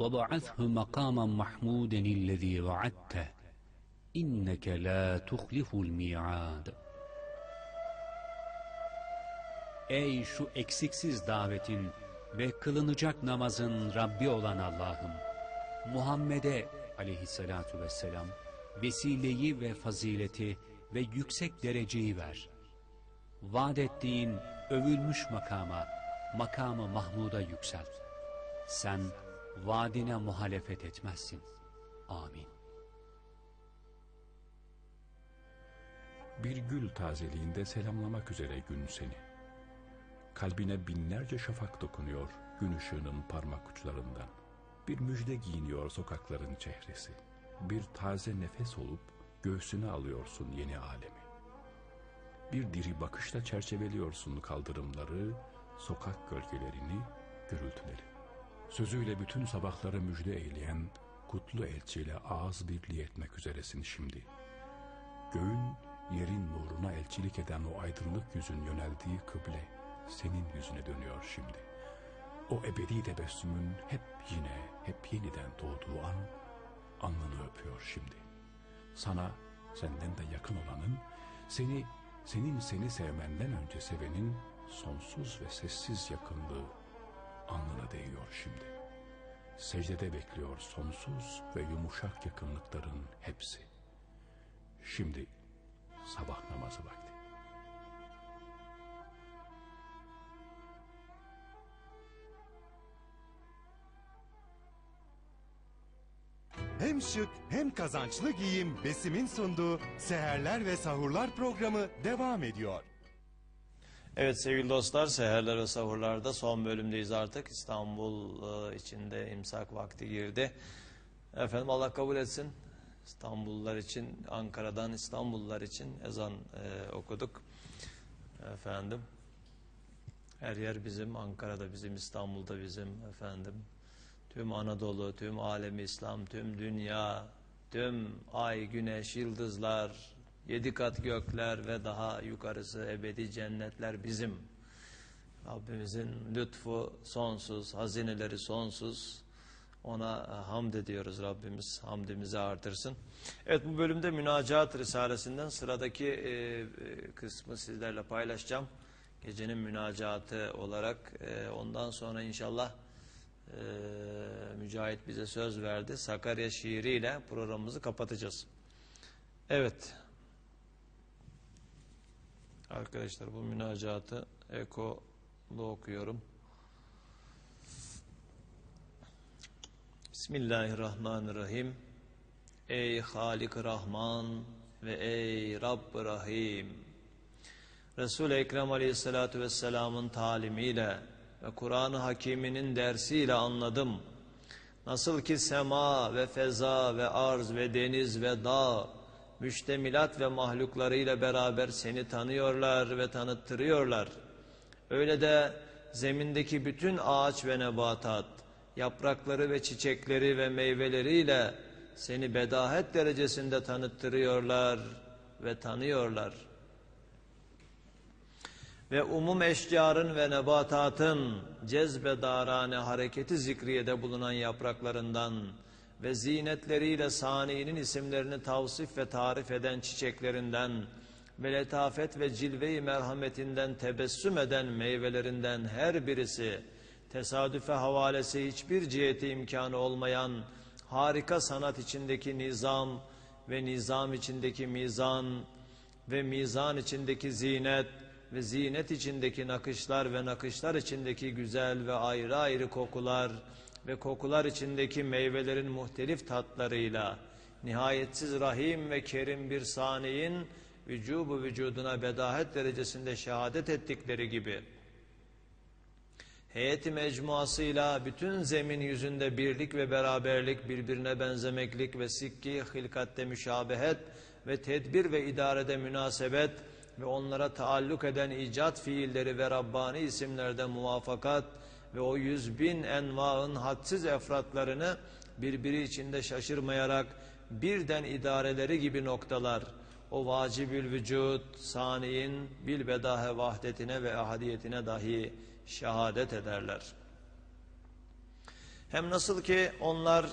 وبعثه مقاما محمودا الذي وعدته إنك لا تخلف الميعاد Ey şu eksiksiz davetin ve kılınacak namazın Rabbi olan Allah'ım! Muhammed'e aleyhissalatu vesselam vesileyi ve fazileti ve yüksek dereceyi ver. Vaad ettiğin övülmüş makama, makamı Mahmud'a yükselt. Sen vaadine muhalefet etmezsin. Amin. Bir gül tazeliğinde selamlamak üzere gün seni. Kalbine binlerce şafak dokunuyor gün ışığının parmak uçlarından. Bir müjde giyiniyor sokakların çehresi. Bir taze nefes olup göğsüne alıyorsun yeni alemi. Bir diri bakışla çerçeveliyorsun kaldırımları, sokak gölgelerini, gürültüleri. Sözüyle bütün sabahları müjde eyleyen kutlu elçiyle ağız birliği etmek üzeresin şimdi. Göğün yerin nuruna elçilik eden o aydınlık yüzün yöneldiği kıble senin yüzüne dönüyor şimdi. O ebedi tebessümün hep yine, hep yeniden doğduğu an alnını öpüyor şimdi. Sana senden de yakın olanın, seni, senin seni sevmenden önce sevenin sonsuz ve sessiz yakınlığı alnına değiyor şimdi. Secdede bekliyor sonsuz ve yumuşak yakınlıkların hepsi. Şimdi sabah namazı vakti. Hem şık hem kazançlı giyim Besim'in sunduğu Seherler ve Sahurlar programı devam ediyor. Evet sevgili dostlar, seherler ve sahurlarda son bölümdeyiz artık. İstanbul e, içinde imsak vakti girdi. Efendim Allah kabul etsin. İstanbullular için, Ankara'dan İstanbullular için ezan e, okuduk. Efendim, her yer bizim, Ankara'da bizim, İstanbul'da bizim efendim. Tüm Anadolu, tüm alemi İslam, tüm dünya, tüm ay, güneş, yıldızlar, yedi kat gökler ve daha yukarısı ebedi cennetler bizim. Rabbimizin lütfu sonsuz, hazineleri sonsuz. Ona hamd ediyoruz Rabbimiz hamdimizi artırsın. Evet bu bölümde Münacaat Risalesinden sıradaki e, kısmı sizlerle paylaşacağım. Gecenin münacatı olarak e, ondan sonra inşallah e, Mücahit bize söz verdi. Sakarya şiiriyle programımızı kapatacağız. Evet. Arkadaşlar bu münacatı ekolu okuyorum. Bismillahirrahmanirrahim. Ey Halik Rahman ve ey Rabb Rahim. Resul-i Ekrem Aleyhisselatü Vesselam'ın talimiyle ve Kur'an-ı Hakiminin dersiyle anladım. Nasıl ki sema ve feza ve arz ve deniz ve dağ, müştemilat ve mahluklarıyla beraber seni tanıyorlar ve tanıttırıyorlar. Öyle de zemindeki bütün ağaç ve nebatat, yaprakları ve çiçekleri ve meyveleriyle seni bedahet derecesinde tanıttırıyorlar ve tanıyorlar. Ve umum eşcarın ve nebatatın cezbedarane hareketi zikriyede bulunan yapraklarından ve zinetleriyle saniinin isimlerini tavsif ve tarif eden çiçeklerinden ve letafet ve cilve-i merhametinden tebessüm eden meyvelerinden her birisi tesadüfe havalesi hiçbir ciheti imkanı olmayan harika sanat içindeki nizam ve nizam içindeki mizan ve mizan içindeki zinet ve zinet içindeki nakışlar ve nakışlar içindeki güzel ve ayrı ayrı kokular ve kokular içindeki meyvelerin muhtelif tatlarıyla nihayetsiz rahim ve kerim bir saniyin vücubu vücuduna bedahet derecesinde şehadet ettikleri gibi heyeti mecmuasıyla bütün zemin yüzünde birlik ve beraberlik, birbirine benzemeklik ve sikki, hilkatte müşabehet ve tedbir ve idarede münasebet ve onlara taalluk eden icat fiilleri ve Rabbani isimlerde muvafakat ve o yüz bin envaın hadsiz efratlarını birbiri içinde şaşırmayarak birden idareleri gibi noktalar, o vacibül vücut, saniyin bilbedahe vahdetine ve ahadiyetine dahi şehadet ederler. Hem nasıl ki onlar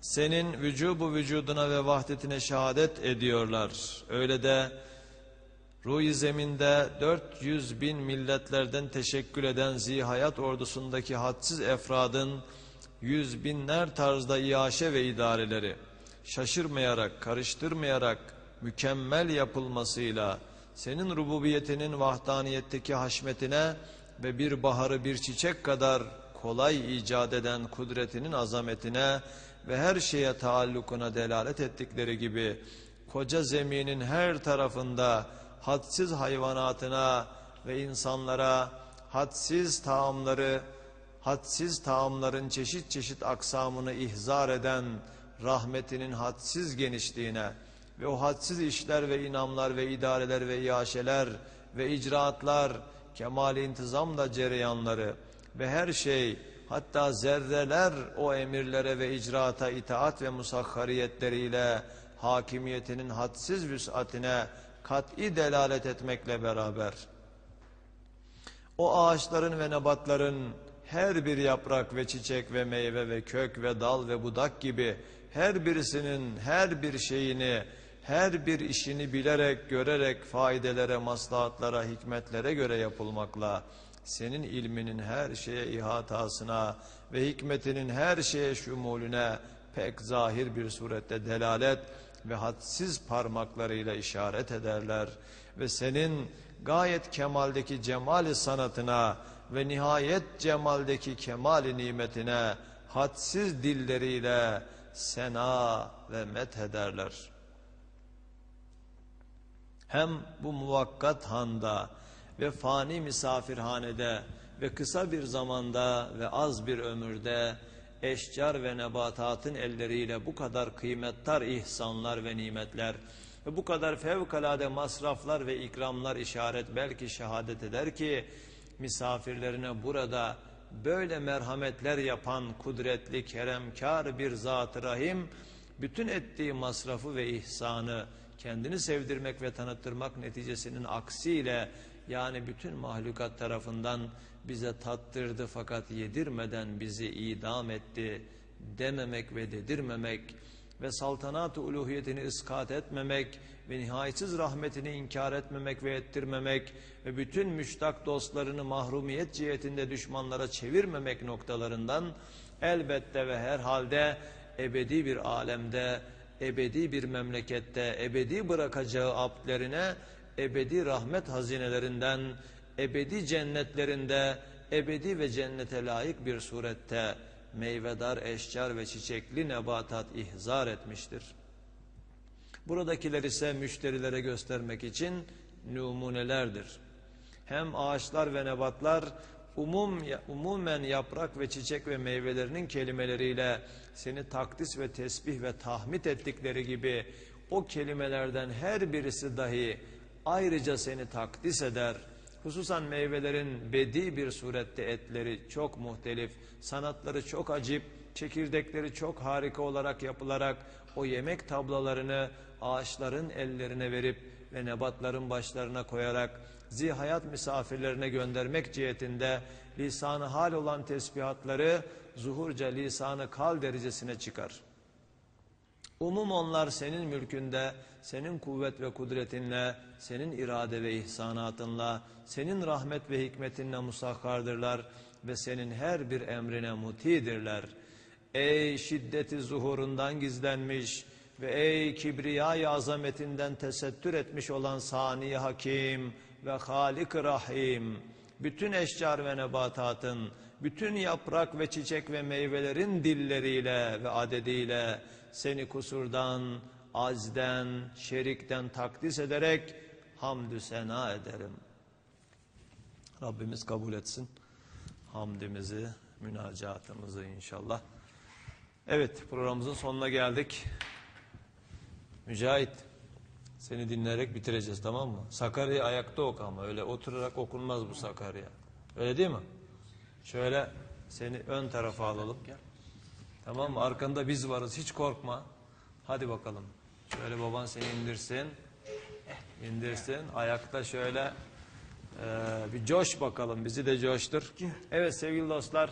senin vücubu vücuduna ve vahdetine şehadet ediyorlar. Öyle de Ruh-i zeminde 400 bin milletlerden teşekkül eden zihayat ordusundaki hadsiz efradın yüz binler tarzda iaşe ve idareleri şaşırmayarak, karıştırmayarak mükemmel yapılmasıyla senin rububiyetinin vahdaniyetteki haşmetine ve bir baharı bir çiçek kadar kolay icat eden kudretinin azametine ve her şeye taallukuna delalet ettikleri gibi koca zeminin her tarafında hadsiz hayvanatına ve insanlara hadsiz taamları, hadsiz taamların çeşit çeşit aksamını ihzar eden rahmetinin hadsiz genişliğine ve o hadsiz işler ve inamlar ve idareler ve iaşeler ve icraatlar, kemal intizamla cereyanları ve her şey hatta zerreler o emirlere ve icraata itaat ve musakhariyetleriyle hakimiyetinin hadsiz vüsatine kat'i delalet etmekle beraber o ağaçların ve nebatların her bir yaprak ve çiçek ve meyve ve kök ve dal ve budak gibi her birisinin her bir şeyini her bir işini bilerek görerek faydelere, maslahatlara, hikmetlere göre yapılmakla senin ilminin her şeye ihatasına ve hikmetinin her şeye şumulüne pek zahir bir surette delalet ve hadsiz parmaklarıyla işaret ederler ve senin gayet kemaldeki cemali sanatına ve nihayet cemaldeki kemali nimetine hadsiz dilleriyle sena ve met ederler. Hem bu muvakkat handa ve fani misafirhanede ve kısa bir zamanda ve az bir ömürde eşcar ve nebatatın elleriyle bu kadar kıymettar ihsanlar ve nimetler ve bu kadar fevkalade masraflar ve ikramlar işaret belki şehadet eder ki misafirlerine burada böyle merhametler yapan kudretli keremkar bir zat-ı rahim bütün ettiği masrafı ve ihsanı kendini sevdirmek ve tanıttırmak neticesinin aksiyle yani bütün mahlukat tarafından bize tattırdı fakat yedirmeden bizi idam etti dememek ve dedirmemek ve saltanat-ı uluhiyetini ıskat etmemek ve nihayetsiz rahmetini inkar etmemek ve ettirmemek ve bütün müştak dostlarını mahrumiyet cihetinde düşmanlara çevirmemek noktalarından elbette ve herhalde ebedi bir alemde, ebedi bir memlekette, ebedi bırakacağı abdlerine, ebedi rahmet hazinelerinden, ebedi cennetlerinde, ebedi ve cennete layık bir surette meyvedar eşcar ve çiçekli nebatat ihzar etmiştir. Buradakiler ise müşterilere göstermek için numunelerdir. Hem ağaçlar ve nebatlar umum, umumen yaprak ve çiçek ve meyvelerinin kelimeleriyle seni takdis ve tesbih ve tahmid ettikleri gibi o kelimelerden her birisi dahi ayrıca seni takdis eder. Hususan meyvelerin bedi bir surette etleri çok muhtelif, sanatları çok acip, çekirdekleri çok harika olarak yapılarak o yemek tablalarını ağaçların ellerine verip ve nebatların başlarına koyarak zihayat misafirlerine göndermek cihetinde lisanı hal olan tesbihatları zuhurca lisanı kal derecesine çıkar. Umum onlar senin mülkünde, senin kuvvet ve kudretinle, senin irade ve ihsanatınla, senin rahmet ve hikmetinle musakkardırlar ve senin her bir emrine mutidirler. Ey şiddeti zuhurundan gizlenmiş ve ey kibriyay azametinden tesettür etmiş olan sani hakim ve halik rahim, bütün eşcar ve nebatatın, bütün yaprak ve çiçek ve meyvelerin dilleriyle ve adediyle seni kusurdan, azden, şerikten takdis ederek hamdü sena ederim. Rabbimiz kabul etsin hamdimizi, münacatımızı inşallah. Evet programımızın sonuna geldik. Mücahit seni dinleyerek bitireceğiz tamam mı? Sakarya ayakta oku ama öyle oturarak okunmaz bu Sakarya. Öyle değil mi? Şöyle seni ön tarafa alalım. Tamam mı? Arkanda biz varız hiç korkma. Hadi bakalım. Şöyle baban seni indirsin. İndirsin. Ayakta şöyle ee, bir coş bakalım bizi de coştur. Evet sevgili dostlar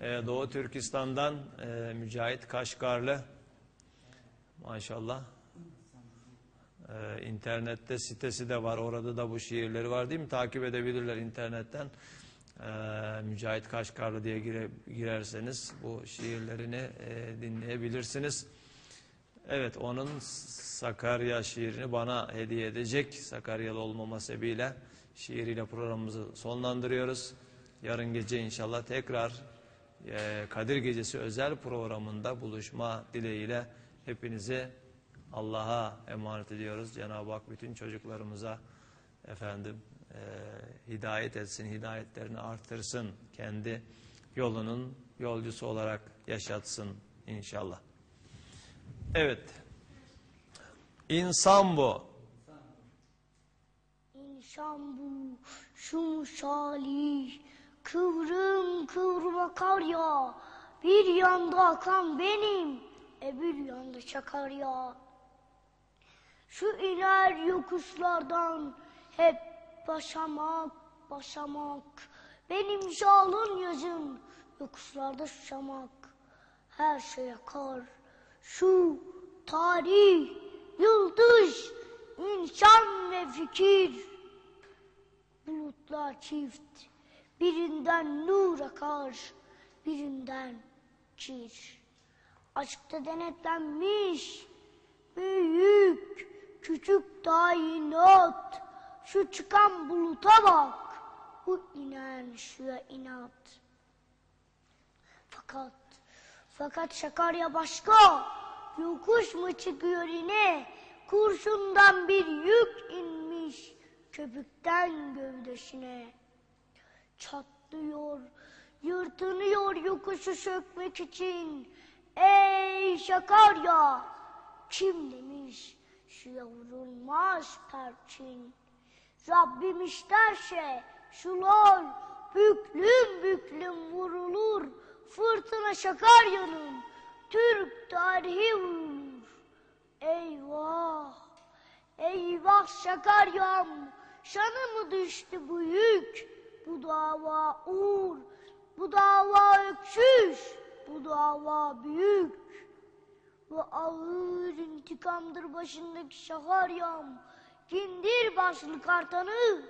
Ee, Doğu Türkistan'dan e, Mücahit Kaşgarlı. Maşallah. Ee, internette sitesi de var. Orada da bu şiirleri var değil mi? Takip edebilirler internetten. Ee, Mücahit Kaşgarlı diye gire, girerseniz bu şiirlerini e, dinleyebilirsiniz. Evet onun Sakarya şiirini bana hediye edecek. Sakaryalı olmama sebebiyle şiiriyle programımızı sonlandırıyoruz. Yarın gece inşallah tekrar e, Kadir Gecesi özel programında buluşma dileğiyle hepinizi Allah'a emanet ediyoruz. Cenab-ı Hak bütün çocuklarımıza efendim e, hidayet etsin, hidayetlerini artırsın. Kendi yolunun yolcusu olarak yaşatsın inşallah. Evet. İnsan bu. İnsan bu, şu salih, kıvrım kıvrım akar ya. Bir yanda akan benim, öbür yanda çakar ya. Şu iner yokuşlardan hep başamak, başamak. Benim şalın yazım, yokuşlarda şamak. Her şey akar. Şu tarih, yıldız, insan ve fikir. Bulutlar çift, birinden nur akar, birinden kir. Aşkta denetlenmiş, büyük, küçük tayinat. Şu çıkan buluta bak, bu inen şuya inat. Fakat, fakat Sakarya başka, yokuş mu çıkıyor yine, kurşundan bir yük inmiş, köpükten gövdesine. Çatlıyor, yırtınıyor yokuşu sökmek için. Ey Sakarya, kim demiş şuya vurulmaz perçin. Rabbim isterse şular büklüm büklüm vurulur. Fırtına Sakarya'nın Türk tarihi vurulur. Eyvah, eyvah Sakarya'm, sana mı düştü bu yük? Bu dava uğur, bu dava öksüz, bu dava büyük. Bu ağır intikamdır başındaki Sakarya'm. Kindir başlı kartanı,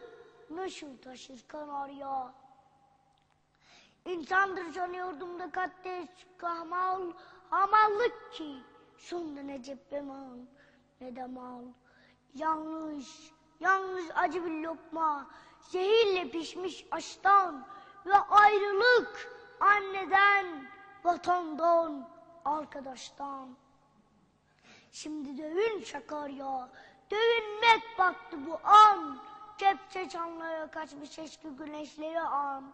nasıl taşır kanarya? İnsandır sanıyordum da kattes, kahmal, hamallık ki. Sonunda ne cephe mal, ne de mal. Yanlış, yalnız acı bir lokma, zehirle pişmiş aştan ve ayrılık anneden, vatandan, arkadaştan. Şimdi dövün Sakarya, dövünmek baktı bu an. Kepçe çanlara kaçmış eski güneşleri an.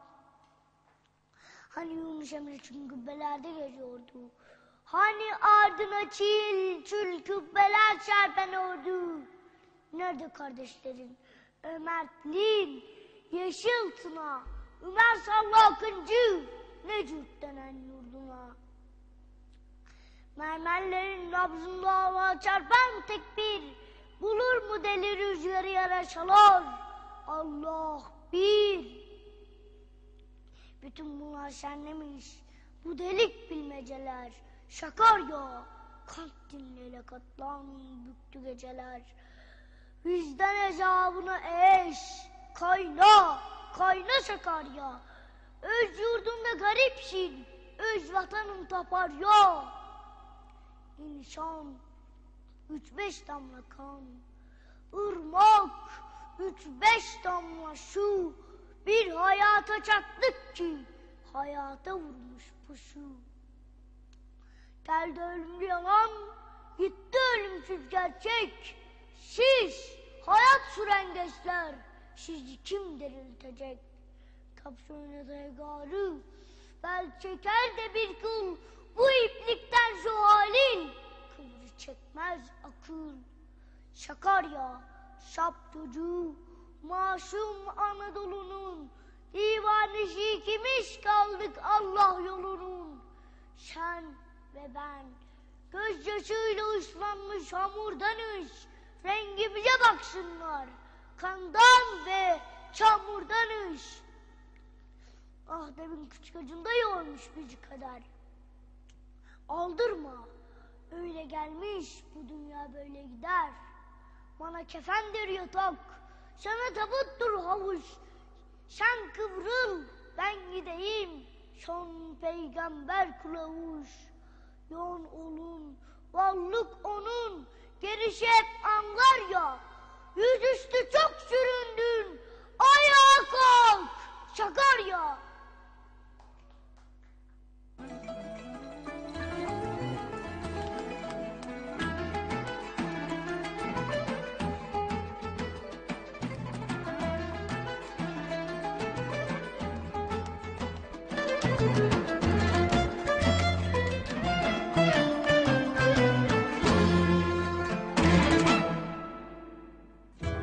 Hani Yunus Emre tüm kübbelerde geziyordu. Hani ardına çil çül kübbeler serpen ordu. Nerede kardeşlerin? Ömertliğin, Yeşil Tuna, Ömer Sallı Akıncı, Necip denen yurduna. Mermerlerin nabzında hava çarpan tekbir, bulur mu deli rüzgarı yaraşalar? Allah bir. Bütün bunlar senlemiş, bu delik bilmeceler. Şakar ya, kalp dinleyle katlan büktü geceler. Vicdan hesabına eş, kayna, kayna şakar ya. Öz yurdunda garipsin, öz vatanın tapar ya. İnsan, üç beş damla kan, ırmak, üç beş damla su, bir hayata çattık ki, hayata vurmuş pusu. Geldi ölümlü yalan, gitti ölümsüz gerçek. Siz, hayat süren gençler, sizi kim diriltecek? Kapşonuna daygarı, bel çeker de bir kıl, bu iplikten şu halin, kıvrı çekmez akıl. Sakarya, sap çocuğu, masum Anadolu'nun, divanesi ikimiz kaldık Allah yolunun. Sen ve ben, gözyaşıyla ıslanmış hamurdanız, rengimize baksınlar, kandan ve çamurdanız. Ah demin küçük acında yormuş bizi kader. Aldırma. Öyle gelmiş bu dünya böyle gider. Bana kefendir yatak. Sana tabuttur havuz. Sen kıvrıl ben gideyim. Son peygamber kılavuz. Yoğun olun varlık onun. Gerisi hep anlar ya. Yüzüstü çok süründün. Ayağa kalk. Sakarya.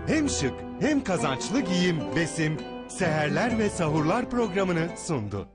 Hem şık hem kazançlı giyim Besim, Seherler ve Sahurlar programını sundu.